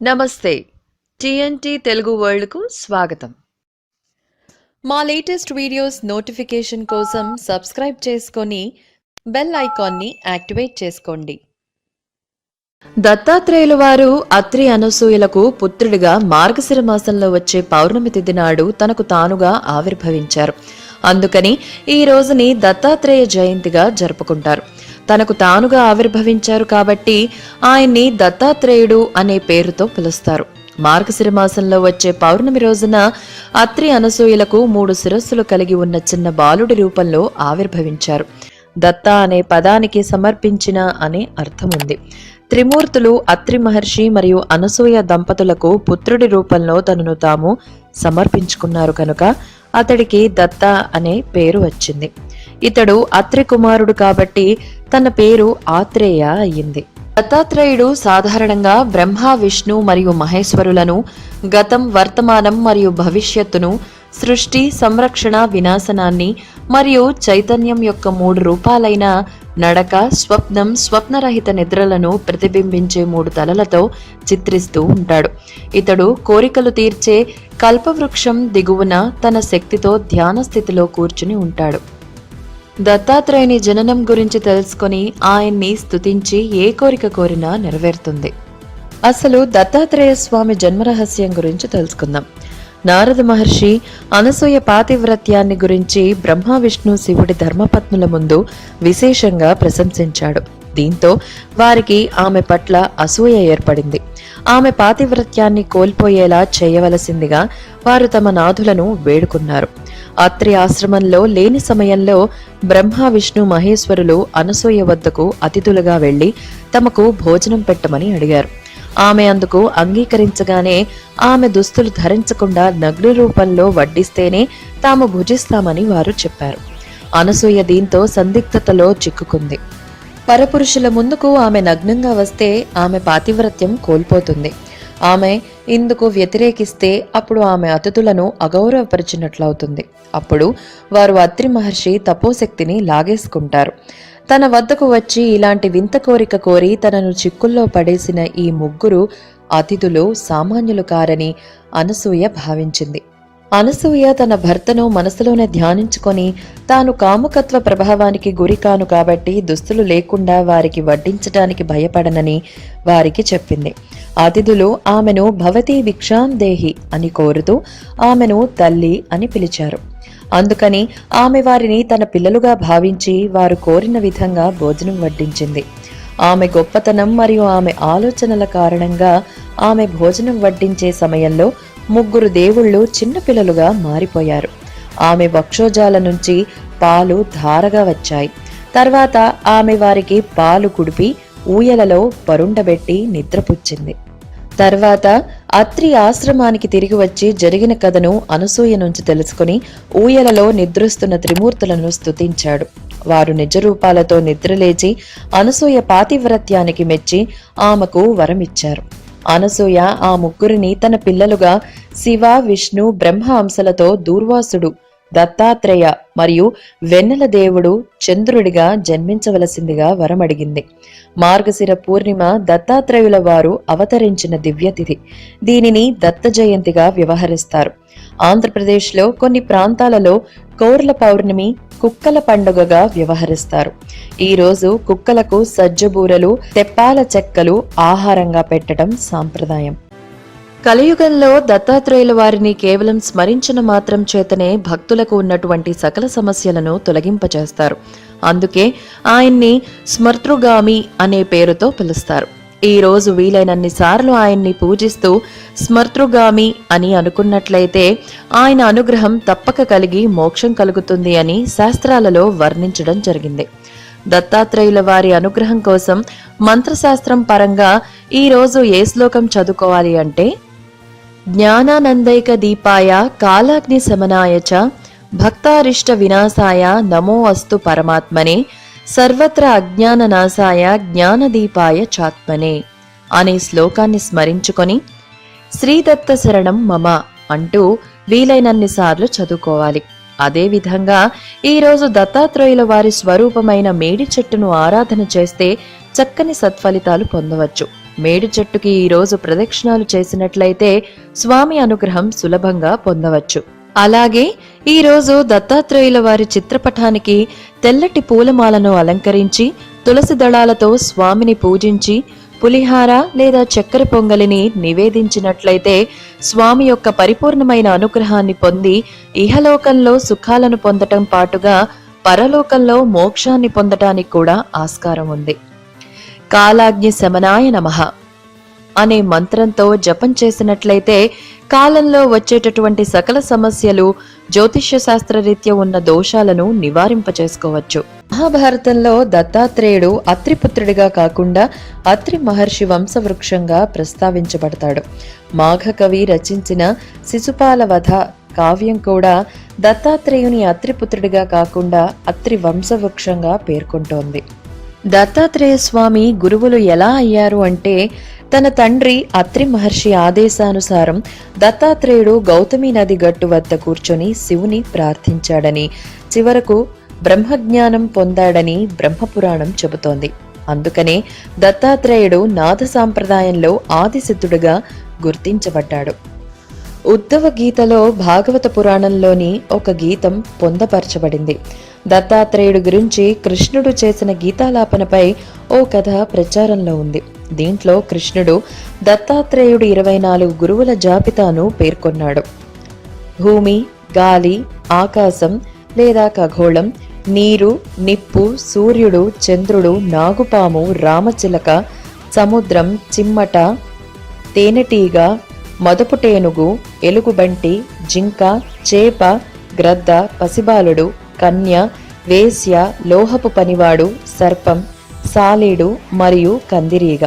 నమస్తే. టిఎన్టీ తెలుగు వరల్డ్కు స్వాగతం. మా లేటెస్ట్ వీడియోస్ నోటిఫికేషన్ కోసం సబ్స్క్రైబ్ చేసుకొని బెల్ ఐకాన్ని యాక్టివేట్ చేసుకోండి. దత్తాత్రేయుల వారు అత్రి అనసూయలకు పుత్రుడిగా మార్గశిర మాసంలో వచ్చే పౌర్ణమి తిథి నాడు తనకు తానుగా ఆవిర్భవించారు. అందుకని ఈ రోజుని దత్తాత్రేయ జయంతిగా జరుపుకుంటారు. తనకు తానుగా ఆవిర్భవించారు కాబట్టి ఆయన్ని దత్తాత్రేయుడు అనే పేరుతో పిలుస్తారు. మార్గశిర మాసంలో వచ్చే పౌర్ణమి రోజున అత్రి అనసూయలకు మూడు శిరస్సులు కలిగి ఉన్న చిన్న బాలుడి రూపంలో ఆవిర్భవించారు. దత్త అనే పదానికి సమర్పించిన అనే అర్థం ఉంది త్రిమూర్తులు అత్రి మహర్షి మరియు అనసూయ దంపతులకు పుత్రుడి రూపంలో తనను తాము సమర్పించుకున్నారు కనుక అతడికి దత్త అనే పేరు వచ్చింది. ఇతడు అత్రి కుమారుడు కాబట్టి తన పేరు ఆత్రేయ అయ్యింది. దత్తాత్రేయుడు సాధారణంగా బ్రహ్మ విష్ణు మరియు మహేశ్వరులను గతం వర్తమానం మరియు భవిష్యత్తును సృష్టి సంరక్షణ వినాశనాన్ని మరియు చైతన్యం యొక్క మూడు రూపాలైన నడక స్వప్నం స్వప్నరహిత నిద్రలను ప్రతిబింబించే మూడు తలలతో చిత్రిస్తూ ఉంటాడు. ఇతడు కోరికలు తీర్చే కల్పవృక్షం దిగువన తన శక్తితో ధ్యాన స్థితిలో కూర్చుని ఉంటాడు. దత్తాత్రేయుని జననం గురించి తెలుసుకొని ఆయన్ని స్తుతించి ఏ కోరిక కోరినా నెరవేరుతుంది. అసలు దత్తాత్రేయ స్వామి జన్మరహస్యం గురించి తెలుసుకుందాం. నారద మహర్షి అనసూయ పాతివ్రత్యాన్ని గురించి బ్రహ్మ విష్ణు శివుడి ధర్మపత్నుల ముందు విశేషంగా ప్రశంసించాడు. దీంతో వారికి ఆమె పట్ల అసూయ ఏర్పడింది. ఆమె పాతివ్రత్యాన్ని కోల్పోయేలా చేయవలసిందిగా వారు తమ నాథులను వేడుకున్నారు. అత్రి ఆశ్రమంలో లేని సమయంలో బ్రహ్మ విష్ణు మహేశ్వరులు అనసూయ వద్దకు అతిథులుగా వెళ్ళి తమకు భోజనం పెట్టమని అడిగారు. ఆమె అందుకు అంగీకరించగానే ఆమె దుస్తులు ధరించకుండా నగ్న రూపంలో వడ్డిస్తేనే తాము భుజిస్తామని వారు చెప్పారు. అనసూయ దీంతో సందిగ్ధతలో చిక్కుకుంది. పరపురుషుల ముందుకు ఆమె నగ్నంగా వస్తే ఆమె పాతివ్రత్యం కోల్పోతుంది. ఆమె ఇందుకు వ్యతిరేకిస్తే అప్పుడు ఆమె అతిథులను అగౌరవపరిచినట్లవుతుంది. అప్పుడు వారు అత్రి మహర్షి తపోశక్తిని లాగేసుకుంటారు. తన వద్దకు వచ్చి ఇలాంటి వింత కోరిక కోరి తనను చిక్కుల్లో పడేసిన ఈ ముగ్గురు అతిథులు సామాన్యులు కారని అనసూయ భావించింది. అనసూయ తన భర్తను మనసులోనే ధ్యానించుకొని తాను కాముకత్వ ప్రభావానికి గురికాను కాబట్టి దుస్తులు లేకుండా వారికి వడ్డించటానికి భయపడనని వారికి చెప్పింది. అతిథులు ఆమెను భవతి విక్షాం దేహి అని కోరుతూ ఆమెను తల్లి అని పిలిచారు. అందుకని ఆమె వారిని తన పిల్లలుగా భావించి వారు కోరిన విధంగా భోజనం వడ్డించింది. ఆమె గొప్పతనం మరియు ఆమె ఆలోచనల కారణంగా ఆమె భోజనం వడ్డించే సమయంలో ముగ్గురు దేవుళ్ళు చిన్నపిల్లలుగా మారిపోయారు. ఆమె వక్షోజాల నుంచి పాలు ధారగా వచ్చాయి. తర్వాత ఆమె వారికి పాలు కుడిపి ఊయలలో పరుండబెట్టి నిద్రపుచ్చింది. తర్వాత అత్రి ఆశ్రమానికి తిరిగి వచ్చి జరిగిన కథను అనసూయ నుంచి తెలుసుకుని ఊయలలో నిద్రిస్తున్న త్రిమూర్తులను స్తుతించాడు. వారు నిజరూపాలతో నిద్రలేచి అనసూయ పాతివ్రత్యానికి మెచ్చి ఆమెకు వరమిచ్చారు. అనసూయ ఆ ముగ్గురిని తన పిల్లలుగా శివ విష్ణు బ్రహ్మ అంశలతో దూర్వాసుడు దత్తాత్రేయ మరియు వెన్నెల దేవుడు చంద్రుడిగా జన్మించవలసిందిగా వరమడిగింది. మార్గశిర పూర్ణిమ దత్తాత్రేయుల వారు అవతరించిన దివ్యతిథి దీనిని దత్త జయంతిగా వ్యవహరిస్తారు. ఆంధ్రప్రదేశ్లో కొన్ని ప్రాంతాలలో కౌర్ల పౌర్ణమి కుక్కల పండుగగా వ్యవహరిస్తారు. ఈ రోజు కుక్కలకు సజ్జబూరలు తెప్పాల చెక్కలు ఆహారంగా పెట్టడం సాంప్రదాయం. కలియుగంలో దత్తాత్రేయుల వారిని కేవలం స్మరించిన మాత్రం చేతనే భక్తులకు ఉన్నటువంటి సకల సమస్యలను తొలగింపచేస్తారు. అందుకే ఆయన్ని స్మర్తృగామి అనే పేరుతో పిలుస్తారు. ఈ రోజు వీలైనన్ని సార్లు ఆయన్ని పూజిస్తూ స్మర్తృగామి అని అనుకున్నట్లయితే ఆయన అనుగ్రహం తప్పక కలిగి మోక్షం కలుగుతుంది అని శాస్త్రాలలో వర్ణించడం జరిగింది. దత్తాత్రేయుల వారి అనుగ్రహం కోసం మంత్రశాస్త్రం పరంగా ఈ రోజు ఏ శ్లోకం చదువుకోవాలి అంటే జ్ఞానానందైక దీపాయ కాలాగ్ని శమనాయ చ భక్తారిష్ట వినాశాయ నమో అస్తు పరమాత్మనే సర్వత్ర అజ్ఞాన నాశాయ జ్ఞానదీపాయ చాత్మనే అనే శ్లోకాన్ని స్మరించుకొని శ్రీదత్త శరణం మమ అంటూ వీలైనన్ని సార్లు చదువుకోవాలి. అదేవిధంగా ఈరోజు దత్తాత్రేయుల వారి స్వరూపమైన మేడి చెట్టును ఆరాధన చేస్తే చక్కని సత్ఫలితాలు పొందవచ్చు. మేడి చెట్టుకి ఈరోజు ప్రదక్షిణాలు చేసినట్లయితే స్వామి అనుగ్రహం సులభంగా పొందవచ్చు. అలాగే ఈ రోజు దత్తాత్రేయుల వారి చిత్రపటానికి తెల్లటి పూలమాలను అలంకరించి తులసి దళాలతో స్వామిని పూజించి పులిహార లేదా చక్కెర పొంగలిని నివేదించినట్లయితే స్వామి యొక్క పరిపూర్ణమైన అనుగ్రహాన్ని పొంది ఇహలోకంలో సుఖాలను పొందటం పాటుగా పరలోకంలో మోక్షాన్ని పొందటానికి కూడా ఆస్కారం ఉంది. కాలాగ్ని శమనాయ నమః అనే మంత్రంతో జపం చేసినట్లయితే కాలంలో వచ్చేటటువంటి సకల సమస్యలు జ్యోతిష్య శాస్త్రరీత్యా ఉన్న దోషాలను నివారింపచేసుకోవచ్చు. మహాభారతంలో దత్తాత్రేయుడు అత్రిపుత్రుడిగా కాకుండా అత్రి మహర్షి వంశవృక్షంగా ప్రస్తావించబడతాడు. మాఘకవి రచించిన శిశుపాల వధ కావ్యం కూడా దత్తాత్రేయుని అత్రిపుత్రుడిగా కాకుండా అత్రి వంశవృక్షంగా పేర్కొంటోంది. దత్తాత్రేయ స్వామి గురువులు ఎలా అయ్యారు అంటే తన తండ్రి అత్రి మహర్షి ఆదేశానుసారం దత్తాత్రేయుడు గౌతమి నది గట్టు వద్ద కూర్చొని శివుని ప్రార్థించాడని చివరకు బ్రహ్మజ్ఞానం పొందాడని బ్రహ్మపురాణం చెబుతోంది. అందుకనే దత్తాత్రేయుడు నాథ సాంప్రదాయంలో ఆదిసిద్ధుడుగా గుర్తించబడ్డాడు. ఉద్ధవ గీతలో భాగవత పురాణంలోని ఒక గీతం పొందపరచబడింది. దత్తాత్రేయుడు గురించి కృష్ణుడు చేసిన గీతాలాపనపై ఓ కథ ప్రచారంలో ఉంది. దీంట్లో కృష్ణుడు దత్తాత్రేయుడు ఇరవై నాలుగు గురువుల జాబితాను పేర్కొన్నాడు. భూమి గాలి ఆకాశం లేదా ఖగోళం నీరు నిప్పు సూర్యుడు చంద్రుడు నాగుపాము రామచిలక సముద్రం చిమ్మట తేనెటీగ మదపుటేనుగు ఎలుగుబంటి జింక చేప గ్రద్ద పసిబాలుడు కన్య వేశ్య లోహపు పనివాడు సర్పం సాలీడు మరియు కందిరీగ.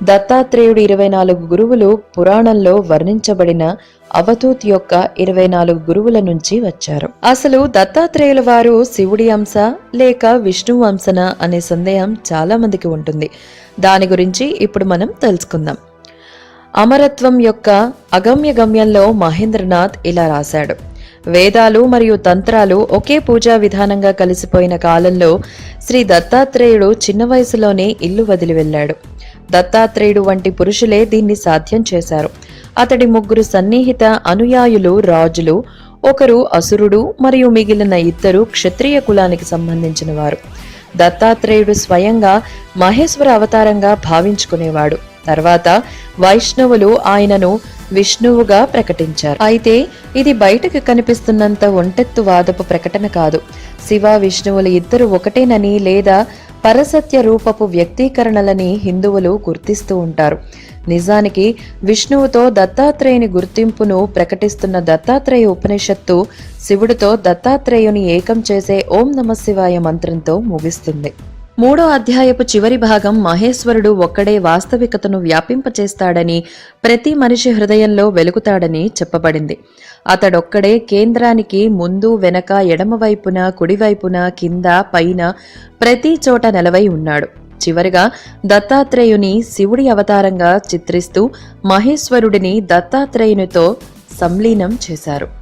దత్తాత్రేయుడు ఇరవై నాలుగు గురువులు పురాణంలో వర్ణించబడిన అవధూత్ యొక్క ఇరవై నాలుగు గురువుల నుంచి వచ్చారు. అసలు దత్తాత్రేయుల వారు శివుడి అంశ లేక విష్ణు అంశన అనే సందేహం చాలా మందికి ఉంటుంది. దాని గురించి ఇప్పుడు మనం తెలుసుకుందాం. అమరత్వం యొక్క అగమ్య గమ్యంలో మహేంద్రనాథ్ ఇలా రాశాడు. వేదాలు మరియు తంత్రాలు ఒకే పూజా విధానంగా కలిసిపోయిన కాలంలో శ్రీ దత్తాత్రేయుడు చిన్న వయసులోనే ఇల్లు వదిలి వెళ్ళాడు. దత్తాత్రేయుడు వంటి పురుషులే దీన్ని సాధ్యం చేశారు. అతడి ముగ్గురు సన్నిహిత అనుయాయులు రాజులు ఒకరు అసురుడు మరియు మిగిలిన ఇద్దరు క్షత్రియ కులానికి సంబంధించిన వారు దత్తాత్రేయుడు స్వయంగా మహేశ్వర అవతారంగా భావించుకునేవాడు. తర్వాత వైష్ణవులు ఆయనను విష్ణువుగా ప్రకటించారు. అయితే ఇది బయటకు కనిపిస్తున్నంత ఒంటెత్తు వాదపు ప్రకటన కాదు. శివ విష్ణువులు ఇద్దరు ఒకటేనని లేదా పరసత్య రూపపు వ్యక్తీకరణలని హిందువులు గుర్తిస్తూ ఉంటారు. నిజానికి విష్ణువుతో దత్తాత్రేయుని గుర్తింపును ప్రకటిస్తున్న దత్తాత్రేయ ఉపనిషత్తు శివుడితో దత్తాత్రేయుని ఏకం చేసే ఓం నమ శివాయ మంత్రంతో ముగిస్తుంది. మూడో అధ్యాయపు చివరి భాగం మహేశ్వరుడు ఒక్కడే వాస్తవికతను వ్యాపింపచేస్తాడని ప్రతి మనిషి హృదయంలో వెలుగుతాడని చెప్పబడింది. అతడొక్కడే కేంద్రానికి ముందు వెనక ఎడమవైపున కుడివైపున కింద పైన ప్రతి చోట నెలవై ఉన్నాడు. చివరిగా దత్తాత్రేయుని శివుడి అవతారంగా చిత్రిస్తూ మహేశ్వరుడిని దత్తాత్రేయునితో సంలీనం చేశారు.